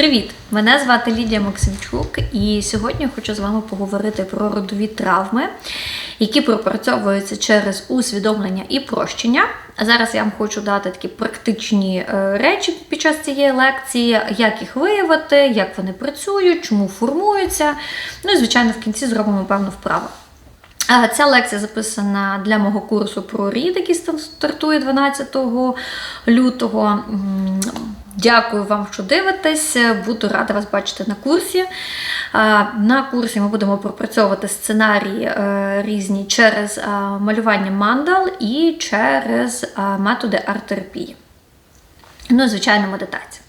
Привіт! Мене звати Лідія Максимчук, і сьогодні хочу з вами поговорити про родові травми, які пропрацьовуються через усвідомлення і прощення. Зараз я вам хочу дати такі практичні е, речі під час цієї лекції, як їх виявити, як вони працюють, чому формуються. Ну і звичайно, в кінці зробимо певну вправу. Е, Ця лекція записана для мого курсу про рід, який стартує 12 лютого. Дякую вам, що дивитесь. Буду рада вас бачити на курсі. На курсі ми будемо пропрацьовувати сценарії е, різні через малювання мандал і через методи арт-терапії. Ну і звичайно, медитація.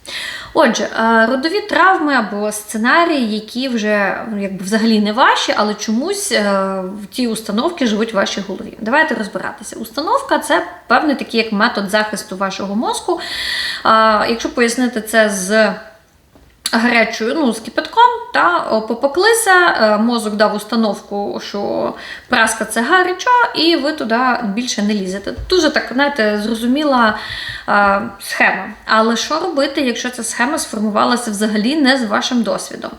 Отже, е, родові травми або сценарії, які вже ну, якби взагалі не ваші, але чомусь е, в ті установки живуть в вашій голові. Давайте розбиратися. Установка це певний такий як метод захисту вашого мозку. Якщо пояснити це з гарячою, ну, з кипятком, та попеклися, е, мозок дав установку, що праска це гаряча, і ви туди більше не лізете. Дуже так, знаєте, зрозуміла е, схема. Але що робити, якщо ця схема сформувалася взагалі не з вашим досвідом?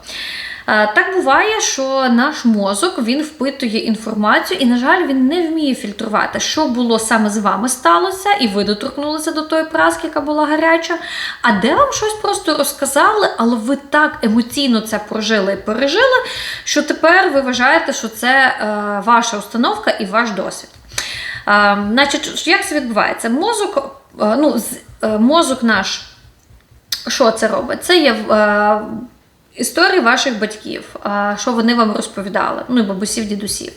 Е, Так буває, що наш мозок він впитує інформацію, і, на жаль, він не вміє фільтрувати, що було саме з вами сталося, і ви доторкнулися до тої праски, яка була гаряча. А де вам щось просто розказали, але ви так емоційно це прожили і пережили, що тепер ви вважаєте, що це е, ваша установка і ваш досвід. Е, значить, як це відбувається? Мозок, ну, мозок наш. Що це робить? Це є історії ваших батьків, що вони вам розповідали, ну і бабусів, дідусів.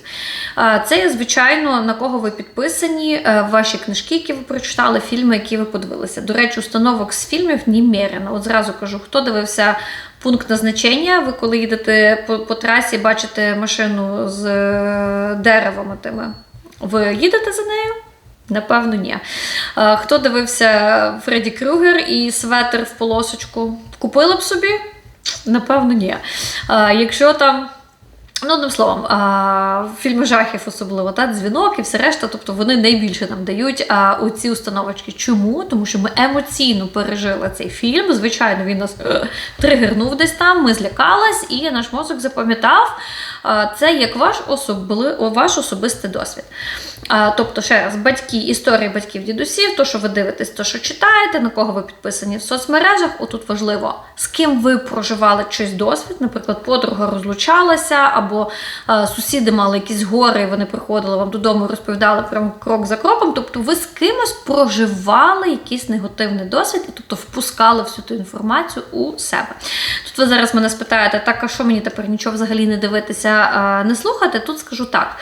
Це звичайно, на кого ви підписані, е, ваші книжки, які ви прочитали, фільми, які ви подивилися. До речі, установок з фільмів немерено. От зразу кажу, хто дивився пункт назначення, ви коли їдете по, по трасі, бачите машину з е, деревами тими. Ви їдете за нею? Напевно, ні. Хто дивився Фредді Крюгер і светр в полосочку? Купили б собі? Напевно, ні. Якщо там. Ну, одним словом, а, фільми жахів особливо, та, дзвінок і все решта, тобто вони найбільше нам дають а, у ці установочки. Чому? Тому що ми емоційно пережили цей фільм. Звичайно, він нас е, тригернув десь там, ми злякались, і наш мозок запам'ятав а, це як ваш, особли, ваш особистий досвід. А, тобто, ще раз, батьки, історії батьків, дідусів, то, що ви дивитесь, то, що читаєте, на кого ви підписані в соцмережах. Отут важливо, з ким ви проживали чийсь досвід, наприклад, подруга розлучалася, або е, сусіди мали якісь гори, і вони приходили вам додому, розповідали прямо крок за кроком. Тобто, ви з кимось проживали якийсь негативний досвід, і тобто впускали всю ту інформацію у себе. Тут ви зараз мене спитаєте, так а що мені тепер нічого взагалі не дивитися, е, не слухати? Тут скажу так.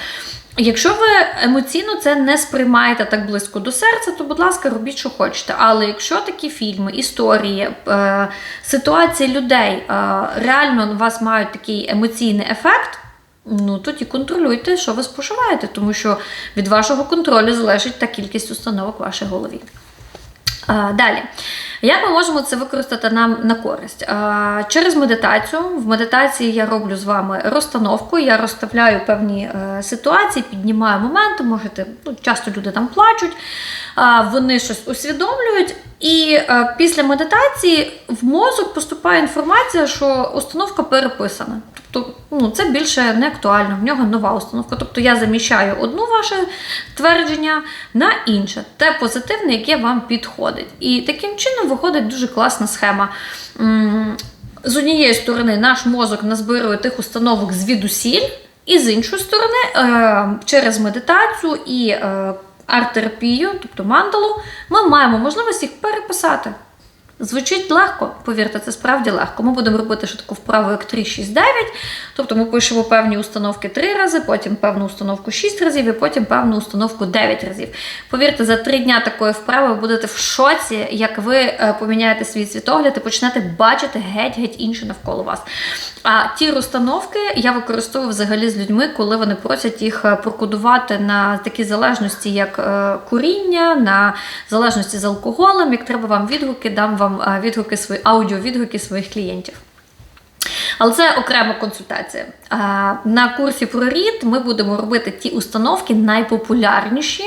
Якщо ви емоційно це не сприймаєте так близько до серця, то, будь ласка, робіть, що хочете. Але якщо такі фільми, історії, е, ситуації людей е, реально у вас мають такий емоційний ефект, ну тоді контролюйте, що ви споживаєте, тому що від вашого контролю залежить та кількість установок в вашій голові. А, Далі, як ми можемо це використати нам на користь? Через медитацію. В медитації я роблю з вами розстановку, я розставляю певні е, ситуації, піднімаю моменти. Можете, ну, часто люди там плачуть, вони щось усвідомлюють. І е, після медитації в мозок поступає інформація, що установка переписана. Тобто ну, це більше не актуально, в нього нова установка. Тобто я заміщаю одну ваше твердження на інше, те позитивне, яке вам підходить. І таким чином виходить дуже класна схема. З однієї сторони, наш мозок назбирує тих установок звідусіль, і з іншої сторони, е, через медитацію і е, арт-терапію, тобто мандалу, ми маємо можливість їх переписати. Звучить легко, повірте, це справді легко. Ми будемо робити ще таку вправу, як 3-6-9. Тобто ми пишемо певні установки 3 рази, потім певну установку 6 разів, і потім певну установку 9 разів. Повірте, за 3 дня такої вправи ви будете в шоці, як ви е, поміняєте свій світогляд і почнете бачити геть-геть інше навколо вас. А ті розстановки я використовую взагалі з людьми, коли вони просять їх е, прокодувати на такі залежності, як е, куріння, на залежності з алкоголем. Як треба вам відгуки, дам вам е, відгуки свої аудіовідгуки своїх клієнтів. Але це окрема консультація. На курсі про рід ми будемо робити ті установки найпопулярніші.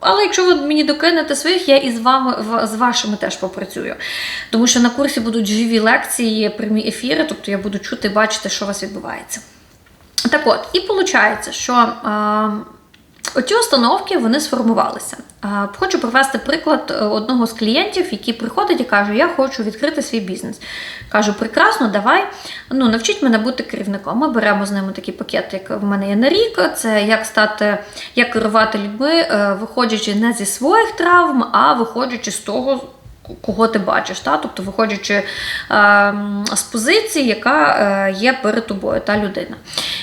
Але якщо ви мені докинете своїх, я і з вами з вашими теж попрацюю. Тому що на курсі будуть живі лекції, прямі ефіри, тобто я буду чути, бачити, що у вас відбувається. Так от, і виходить, що оці установки вони сформувалися. Хочу привести приклад е, одного з клієнтів, який приходить і каже: Я хочу відкрити свій бізнес. Кажу, прекрасно, давай. Ну, навчіть мене бути керівником. Ми беремо з ними такий пакет, як в мене є на рік. Це як стати, як керувати людьми, е, виходячи не зі своїх травм, а виходячи з того, кого ти бачиш, та? тобто виходячи е, з позиції, яка е, є перед тобою, та людина.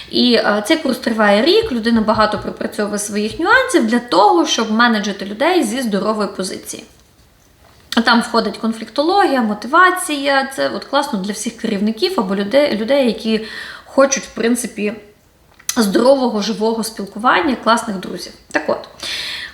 І е, цей курс триває рік, людина багато пропрацьовує своїх нюансів для того, щоб менеджити людей зі здорової позиції. Там входить конфліктологія, мотивація. Це от класно для всіх керівників або людей, людей які хочуть, в принципі, здорового, живого спілкування, класних друзів. Так от.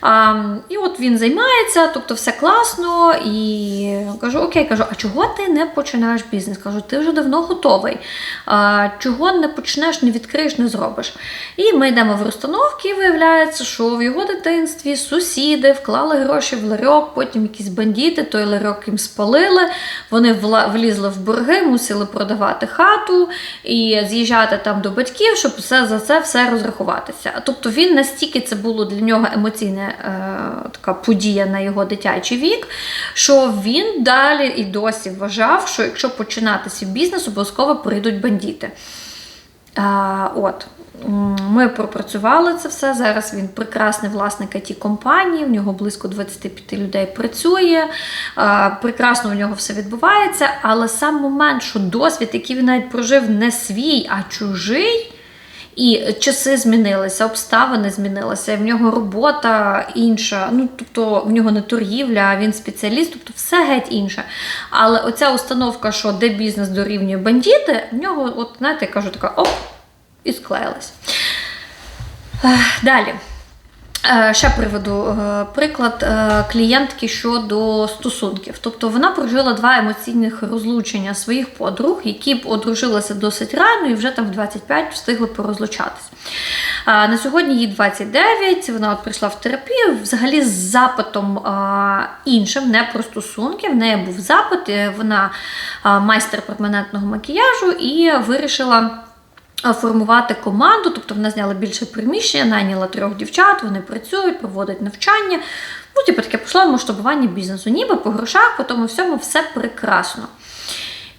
А, і от він займається, тобто все класно. І кажу: Окей, кажу, а чого ти не починаєш бізнес? Кажу, ти вже давно готовий. А, чого не почнеш, не відкриєш, не зробиш? І ми йдемо в розстановки, і виявляється, що в його дитинстві сусіди вклали гроші в ларьок, потім якісь бандити, той ларьок їм спалили. Вони влізли в борги, мусили продавати хату і з'їжджати там до батьків, щоб все за це все розрахуватися. Тобто він настільки це було для нього е, така подія на його дитячий вік, що він далі і досі вважав, що якщо починати свій бізнес, обов'язково прийдуть бандити. А, от. Ми пропрацювали це все. Зараз він прекрасний власник it компанії, в нього близько 25 людей працює. Прекрасно у нього все відбувається. Але сам момент, що досвід, який він навіть прожив не свій, а чужий. І часи змінилися, обставини змінилися, в нього робота інша. Ну тобто в нього не торгівля, а він спеціаліст, тобто все геть інше. Але оця установка, що де бізнес дорівнює бандити, в нього, от знаєте, я кажу, така оп, і склеїлась. Далі. Е, Ще приведу е, приклад е, клієнтки щодо стосунків. Тобто вона прожила два емоційних розлучення своїх подруг, які б одружилися досить рано і вже там в 25 встигли порозлучатись. На сьогодні їй 29, вона от прийшла в терапію взагалі з запитом іншим, не про стосунки. В неї був запит, вона майстер перманентного макіяжу і вирішила формувати команду, тобто вона зняла більше приміщення, найняла трьох дівчат, вони працюють, проводять навчання. Ну, типу, таке пішло масштабування бізнесу. Ніби по грошах, по тому всьому все прекрасно.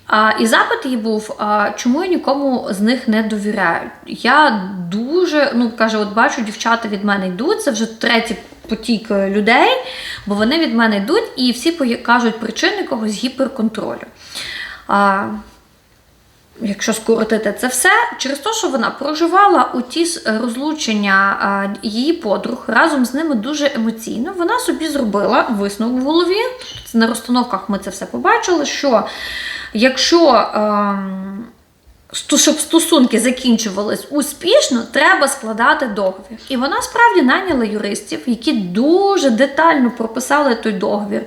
А, і запит її був, а, чому я нікому з них не довіряю. Я дуже, ну каже, от бачу, дівчата від мене йдуть, це вже третій потік е, людей, бо вони від мене йдуть і всі кажуть причини когось гіперконтролю. А, Якщо скоротити це все, через те, що вона проживала у ті с- розлучення її подруг разом з ними дуже емоційно, вона собі зробила висновок в голові. Це на розстановках ми це все побачили. Що якщо ем, щоб стосунки закінчувались успішно, треба складати договір. І вона справді найняла юристів, які дуже детально прописали той договір.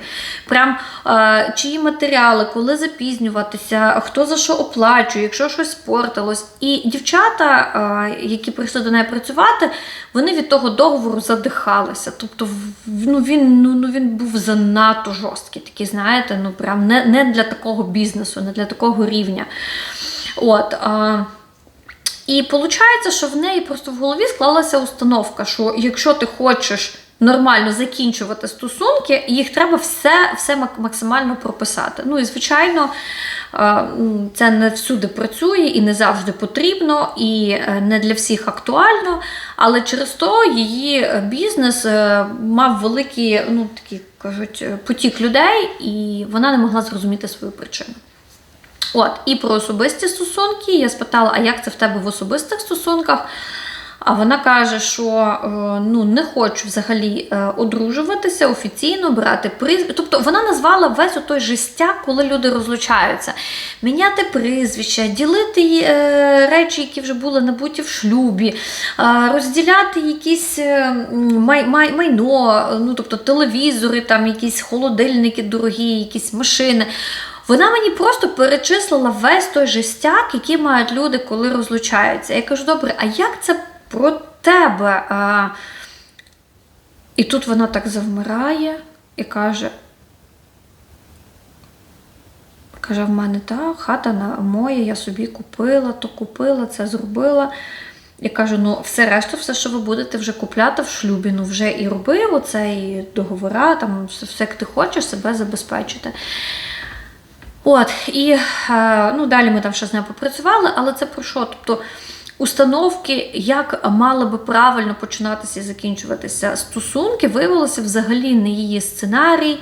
Прям е, чиї матеріали, коли запізнюватися, хто за що оплачує, якщо щось спортилось. І дівчата, е, які прийшли до неї працювати, вони від того договору задихалися. Тобто, ну він, ну, ну, він був занадто жорсткий, такий, знаєте, ну прям не, не для такого бізнесу, не для такого рівня. От, а, і виходить, що в неї просто в голові склалася установка, що якщо ти хочеш нормально закінчувати стосунки, їх треба все, все максимально прописати. Ну і звичайно, це не всюди працює і не завжди потрібно, і е, не для всіх актуально. Але через то її бізнес е, мав великий, ну такі кажуть, потік людей, і вона не могла зрозуміти свою причину. От, і про особисті стосунки. Я спитала, а як це в тебе в особистих стосунках? А вона каже, що е, ну, не хочу взагалі е, одружуватися офіційно, брати прізвище. Тобто вона назвала весь той жестяк, коли люди розлучаються. Міняти прізвища, ділити е, речі, які вже були набуті в шлюбі, розділяти якісь май, май, майно, ну, тобто телевізори, там, якісь холодильники дорогі, якісь машини. Вона мені просто перечислила весь той жестяк, який мають люди, коли розлучаються. Я кажу, добре, а як це про тебе? А, І тут вона так завмирає і каже: каже, в мене та хата моя, я собі купила, то купила, це зробила. Я кажу: ну, все решта, все, що ви будете вже купляти в шлюбі, ну вже і роби оце, і договора, там все як ти хочеш себе забезпечити. От, і е, ну, далі ми там ще з нею попрацювали, але це про що? Тобто установки, як мали би правильно починатися і закінчуватися стосунки, виявилося взагалі не її сценарій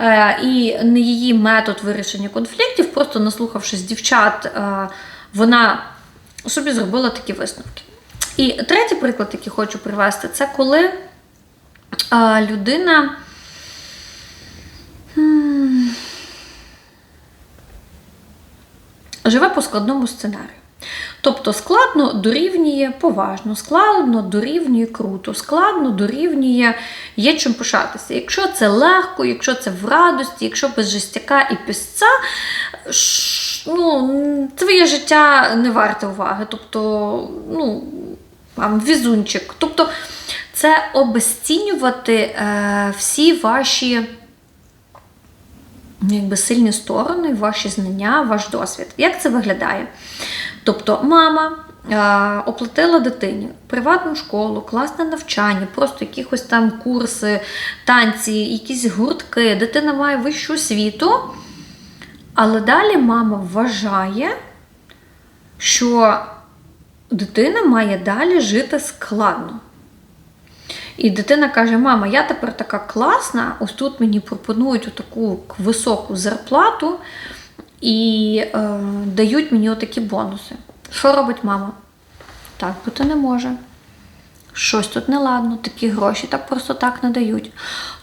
е, і не її метод вирішення конфліктів. Просто наслухавшись дівчат, е, вона собі зробила такі висновки. І третій приклад, який хочу привести, це коли людина. Живе по складному сценарію. Тобто складно дорівнює поважно, складно дорівнює круто, складно дорівнює є чим пишатися. Якщо це легко, якщо це в радості, якщо без жестяка і пісця, ну, твоє життя не варте уваги. Тобто, ну, там, візунчик. Тобто, це обесцінювати е, всі ваші якби, сильні сторони, ваші знання, ваш досвід. Як це виглядає? Тобто, мама е, оплатила дитині приватну школу, класне навчання, просто якихось там курси, танці, якісь гуртки, дитина має вищу освіту. Але далі мама вважає, що дитина має далі жити складно. І дитина каже: Мама, я тепер така класна, ось тут мені пропонують таку високу зарплату і е, дають мені отакі бонуси. Що робить мама? Так бути не може. Щось тут неладно, такі гроші так просто так не дають.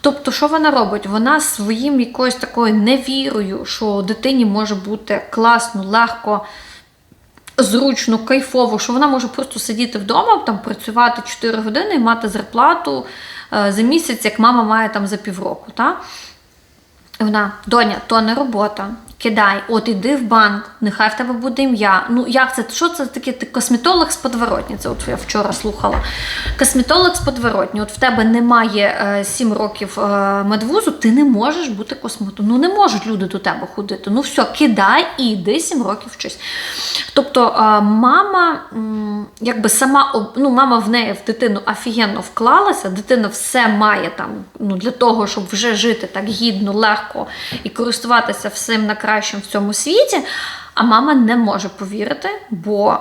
Тобто, що вона робить? Вона своїм якоюсь такою невірою, що дитині може бути класно, легко зручно, кайфово, що вона може просто сидіти вдома, там працювати 4 години і мати зарплату е, за місяць, як мама має там за півроку. Та? Вона, доня, то не робота кидай, от іди в банк, нехай в тебе буде ім'я. Ну як це? Що це таке? Ти косметолог з подворотні? Це от я вчора слухала. Косметолог з подворотні. От в тебе немає е, 7 років е, медвузу, ти не можеш бути косметологом. Ну не можуть люди до тебе ходити. Ну все, кидай і йди 7 років вчись. Тобто е, мама, м, якби сама ну, мама в неї в дитину офігенно вклалася, дитина все має там ну, для того, щоб вже жити так гідно, легко і користуватися всім на кращим в цьому світі, а мама не може повірити, бо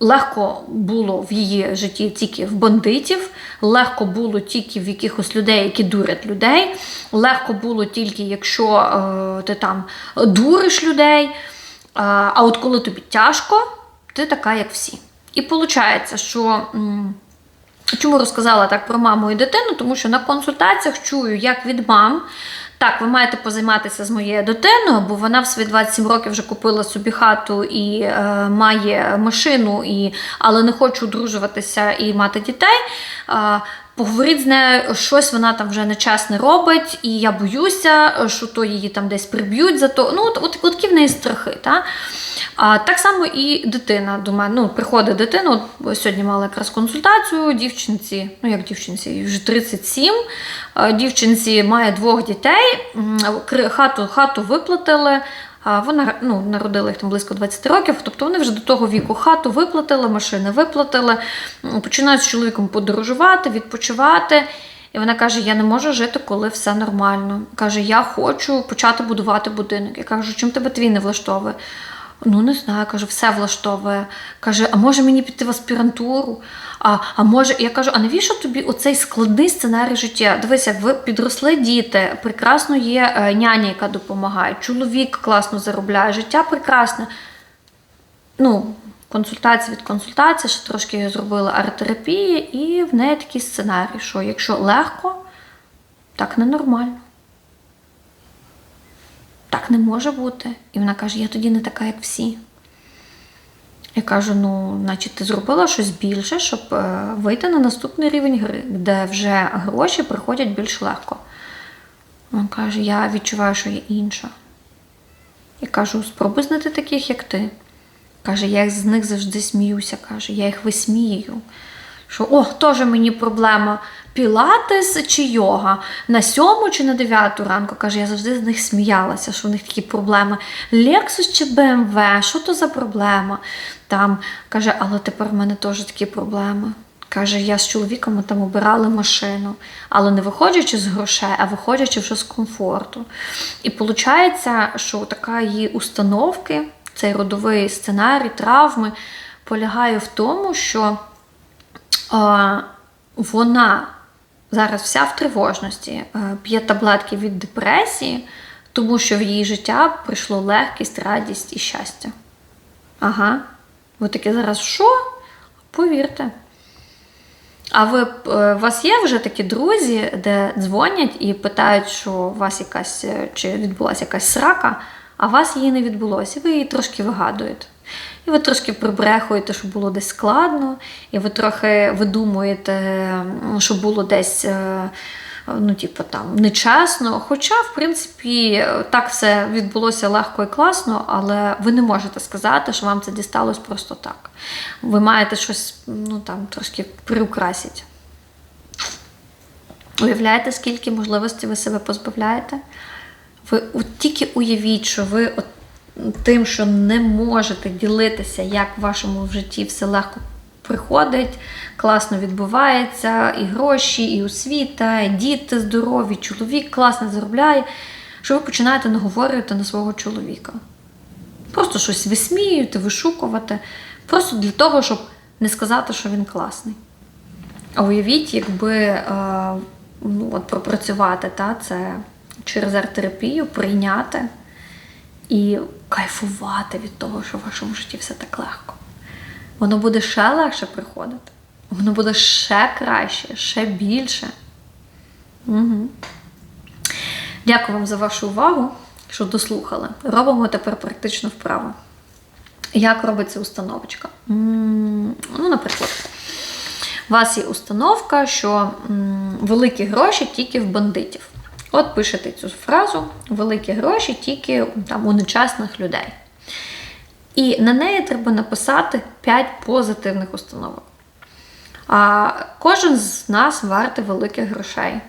легко було в її житті тільки в бандитів, легко було тільки в якихось людей, які дурять людей, легко було тільки, якщо е, ти там дуриш людей. Е, а от коли тобі тяжко, ти така, як всі. І виходить, що. Чому розказала так про маму і дитину? Тому що на консультаціях чую, як від мам, так, ви маєте позайматися з моєю дитиною, бо вона в свої 27 років вже купила собі хату і е, має машину, і, але не хоче одружуватися і мати дітей. Е, Поговоріть з нею, щось вона там вже нечасне робить, і я боюся, що то її там десь приб'ють за то. Ну, от, от, от такі в неї страхи. Та? А так само і дитина до мене. Ну, приходить дитина. От сьогодні мала якраз консультацію дівчинці, ну як дівчинці, їй вже 37. Дівчинці має двох дітей, хату, хату виплатили. Вона ну, народила їх там близько 20 років, тобто вони вже до того віку хату виплатили, машини виплатили, починають з чоловіком подорожувати, відпочивати. І вона каже: Я не можу жити, коли все нормально. Каже, я хочу почати будувати будинок. Я кажу, чим тебе твій не влаштовує? Ну, не знаю, каже, все влаштовує. Каже, а може мені піти в аспірантуру? А а може, я кажу, а навіщо тобі оцей складний сценарій життя? Дивися, ви підросли діти, прекрасно є е, няня, яка допомагає, чоловік класно заробляє, життя прекрасне. Ну, консультація від консультації, ще трошки зробила арт-терапії, і в неї такий сценарій, що якщо легко, так ненормально не може бути. І вона каже: Я тоді не така, як всі. Я кажу: ну, значить, ти зробила щось більше, щоб е, вийти на наступний рівень гри, де вже гроші приходять більш легко. Вона каже: Я відчуваю, що я інша. Я кажу: спробуй знайти таких, як ти. Каже, я з них завжди сміюся. Каже, я їх висміюю. Що о, теж мені проблема. Пілатес чи йога на сьому чи на дев'яту ранку. Каже, я завжди з них сміялася, що в них такі проблеми. Lexus чи BMW, що то за проблема? Там каже, але тепер в мене теж такі проблеми. Каже, я з чоловіком там обирали машину, але не виходячи з грошей, а виходячи вже з комфорту. І виходить, що така її установки, цей родовий сценарій, травми полягає в тому, що вона зараз вся в тривожності, е, п'є таблетки від депресії, тому що в її життя прийшло легкість, радість і щастя. Ага. Ви такі зараз що? Повірте. А ви е, у вас є вже такі друзі, де дзвонять і питають, що у вас якась е, чи відбулася якась срака, а у вас її не відбулося. Ви її трошки вигадуєте. І ви трошки прибрехуєте, що було десь складно, і ви трохи видумуєте, що було десь. е, Ну, типу, там нечесно. Хоча, в принципі, так все відбулося легко і класно, але ви не можете сказати, що вам це дісталось просто так. Ви маєте щось ну, там, трошки приукрасити. Уявляєте, скільки можливостей ви себе позбавляєте? Ви от тільки уявіть, що ви от тим, що не можете ділитися, як в вашому житті все легко приходить, класно відбувається, і гроші, і освіта, і діти здорові, чоловік класно заробляє, що ви починаєте наговорювати на свого чоловіка. Просто щось висміюєте, вишукувати, просто для того, щоб не сказати, що він класний. А уявіть, якби е, ну, от пропрацювати та, це через арт-терапію, прийняти і кайфувати від того, що в вашому житті все так легко. Воно буде ще легше приходити. Воно буде ще краще, ще більше. Угу. Дякую вам за вашу увагу, що дослухали. Робимо тепер практично вправо. Як робиться установочка? М, Ну, наприклад, у вас є установка, що м, великі гроші тільки в бандитів. От пишете цю фразу: великі гроші тільки там, у нечесних людей. І на неї треба написати 5 позитивних установок. А, Кожен з нас вартий великих грошей.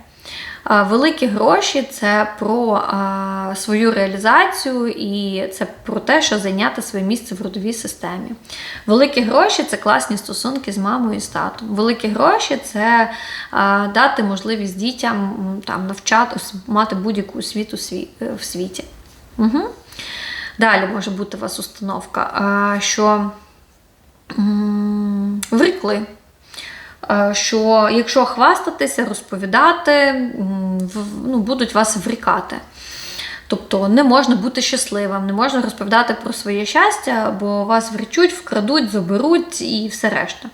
Великі гроші це про а, свою реалізацію і це про те, що зайняти своє місце в родовій системі. Великі гроші це класні стосунки з мамою і з татом. Великі гроші це а, дати можливість дітям м, там, навчати, мати будь-яку освіту е, в світі. Угу. Далі може бути у вас установка, а, що м, врікли. Е, Що якщо хвастатися, розповідати, ну, будуть вас врікати. Тобто не можна бути щасливим, не можна розповідати про своє щастя, бо вас вречуть, вкрадуть, заберуть і все решта.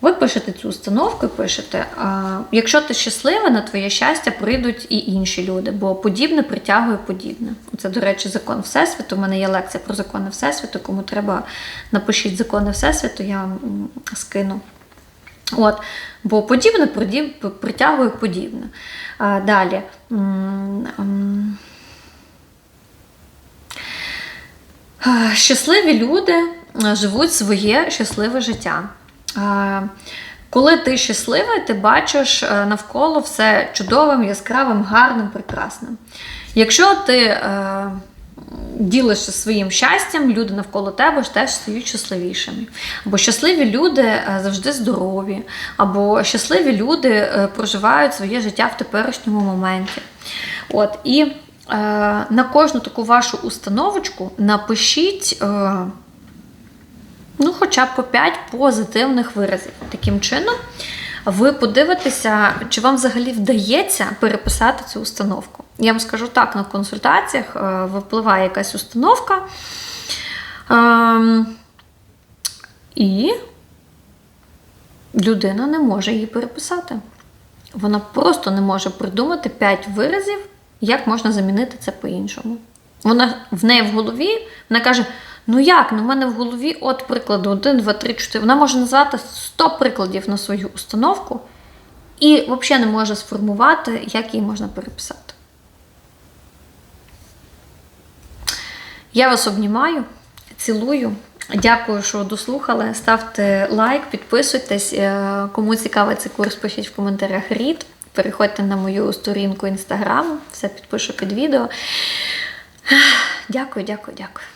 Ви пишете цю установку і пишете: а, якщо ти щаслива, на твоє щастя прийдуть і інші люди, бо подібне притягує подібне. Це, до речі, закон Всесвіту. У мене є лекція про закони Всесвіту, кому треба напишіть закони Всесвіту, я скину. От, бо подібне притягує подібне. А, далі. Щасливі люди живуть своє щасливе життя. Коли ти щасливий, ти бачиш е, навколо все чудовим, яскравим, гарним, прекрасним. Якщо ти е, ділишся своїм щастям, люди навколо тебе ж теж стають щасливішими. Або щасливі люди е, завжди здорові, або щасливі люди е, проживають своє життя в теперішньому моменті. От, і е, на кожну таку вашу установочку напишіть. Е, ну, хоча б по 5 позитивних виразів. Таким чином, ви подивитеся, чи вам взагалі вдається переписати цю установку. Я вам скажу так: на консультаціях е, випливає якась установка. Ем, і людина не може її переписати. Вона просто не може придумати 5 виразів, як можна замінити це по-іншому. Вона в неї в голові, вона каже: ну як? Ну, в мене в голові от прикладу 1, 2, 3, 4. Вона може назвати 100 прикладів на свою установку і взагалі не може сформувати, як її можна переписати. Я вас обнімаю, цілую. Дякую, що дослухали. Ставте лайк, підписуйтесь. Е, Кому цікавий цей курс, пишіть в коментарях рід. Переходьте на мою сторінку інстаграму, все підпишу під відео. Дякую, дякую, дякую.